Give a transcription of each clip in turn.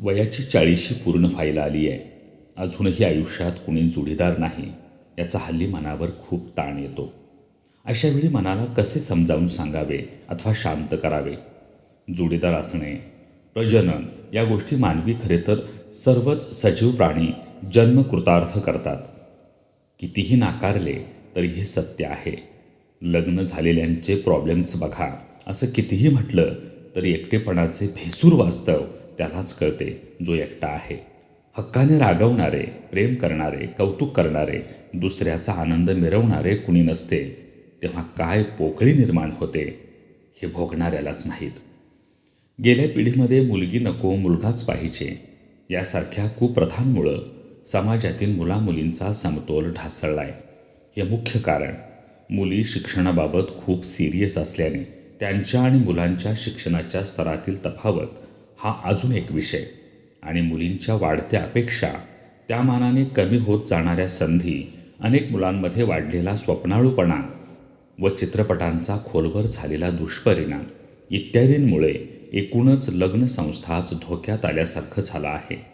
वयाची चाळीशी पूर्ण व्हायला आली आहे. अजूनही आयुष्यात कुणी जोडीदार नाही याचा हल्ली मनावर खूप ताण येतो. अशावेळी मनाला कसे समजावून सांगावे अथवा शांत करावे? जोडीदार असणे प्रजनन या गोष्टी मानवी खरे तर सर्वच सजीव प्राणी जन्मकृतार्थ करतात. कितीही नाकारले तरी हे सत्य आहे. लग्न झालेल्यांचे प्रॉब्लेम्स बघा. असं कितीही म्हटलं तरी एकटेपणाचे भेसूर वास्तव त्यालाच कळते जो एकटा आहे. हक्काने रागवणारे प्रेम करणारे कौतुक करणारे दुसऱ्याचा आनंद मिरवणारे कुणी नसते. तेव्हा काय पोकळी निर्माण होते हे भोगणाऱ्यालाच माहीत. गेल्या पिढीमध्ये मुलगी नको मुलगाच पाहिजे यासारख्या कुप्रथांमुळं समाजातील मुलामुलींचा समतोल ढासळलाय. हे मुख्य कारण मुली शिक्षणाबाबत खूप सिरियस असल्याने त्यांच्या आणि मुलांच्या शिक्षणाच्या स्तरातील तफावत हा अजून एक विषय. आणि मुलींच्या वाढत्या अपेक्षा त्या मानाने कमी होत जाणाऱ्या संधी अनेक मुलांमध्ये वाढलेला स्वप्नाळूपणा व चित्रपटांचा खोलवर झालेला दुष्परिणाम इत्यादींमुळे एकूणच लग्न संस्थाच धोक्यात आल्यासारखं झालं आहे.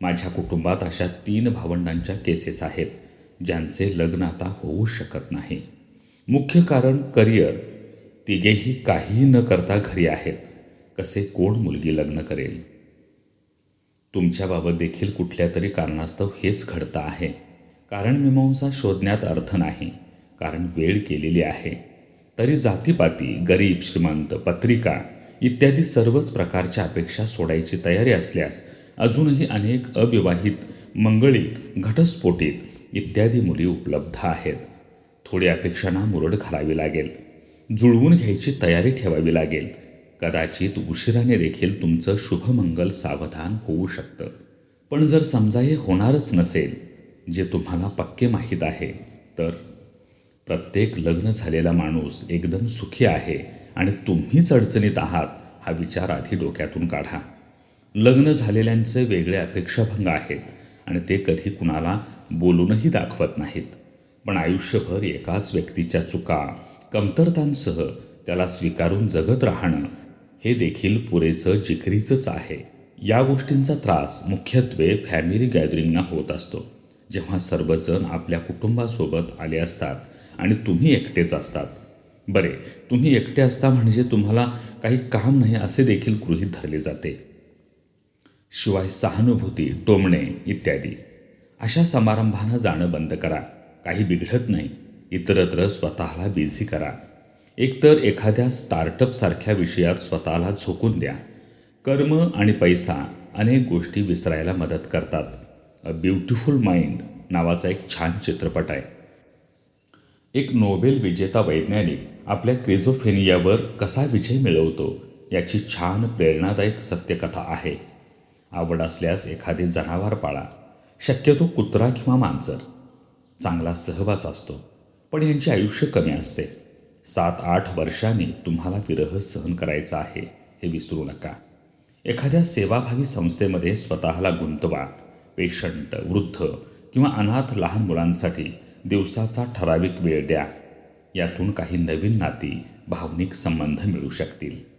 माझ्या कुटुंबात अशा तीन भावंडांच्या केसेस आहेत ज्यांचे लग्न आता होऊ शकत नाही. मुख्य कारण करिअर. तिघेही काहीही न करता घरी आहेत. कसे कोण मुलगी लग्न करेल? तुमच्याबाबत देखील कुठल्या तरी कारणास्तव हेच घडतं आहे. कारण मीमांसा शोधण्यात अर्थ नाही. कारण वेळ केलेली आहे. तरी जातीपाती गरीब श्रीमंत पत्रिका इत्यादी सर्वच प्रकारच्या अपेक्षा सोडायची तयारी असल्यास अजूनही अनेक अविवाहित मंगळीत घटस्फोटित इत्यादी मुली उपलब्ध आहेत. थोडी अपेक्षांना मुरड घालावी लागेल. जुळवून घ्यायची तयारी ठेवावी लागेल. कदाचित उशिराने देखील तुमचं शुभमंगल सावधान होऊ शकतं. पण जर समजा हे होणारच नसेल जे तुम्हाला पक्के माहीत आहे तर प्रत्येक लग्न झालेला माणूस एकदम सुखी आहे आणि तुम्हीच अडचणीत आहात हा विचार आधी डोक्यातून काढा. लग्न झालेल्यांचे वेगळे अपेक्षाभंग आहेत आणि ते कधी कुणाला बोलूनही दाखवत नाहीत. पण आयुष्यभर एकाच व्यक्तीच्या चुका कमतरतांसह त्याला स्वीकारून जगत राहणं हे देखील पुरेसं जिकरीचंच आहे. या गोष्टींचा त्रास मुख्यत्वे फॅमिली गॅदरिंगना होत असतो. जेव्हा सर्वजण आपल्या कुटुंबासोबत आले असतात आणि तुम्ही एकटेच असतात. बरे तुम्ही एकटे असता म्हणजे तुम्हाला काही काम नाही असे देखील गृहीत धरले जाते. शिवाय सहानुभूती टोमणे इत्यादी. अशा समारंभांना जाणं बंद करा. काही बिघडत नाही. इतरत्र स्वतःला बिझी करा. एकतर एखाद्या स्टार्टअपसारख्या विषयात स्वतःला झोकून द्या. कर्म आणि पैसा अनेक गोष्टी विसरायला मदत करतात. अ ब्युटिफुल माइंड नावाचा एक छान चित्रपट आहे. एक नोबेल विजेता वैज्ञानिक आपल्या क्रिझोफेनियावर कसा विजय मिळवतो याची छान प्रेरणादायक सत्यकथा आहे. आवड असल्यास एखादे जनावर पाळा. शक्यतो कुत्रा किंवा मांजर. चांगला सहवास असतो पण यांचे आयुष्य कमी असते. सात आठ वर्षांनी तुम्हाला विरह सहन करायचा आहे हे विसरू नका. एखाद्या सेवाभावी संस्थेमध्ये स्वतःला गुंतवा पेशंट वृद्ध किंवा अनाथ लहान मुलांसाठी दिवसाचा ठराविक वेळ द्या. यातून काही नवीन नाती भावनिक संबंध मिळू शकतील.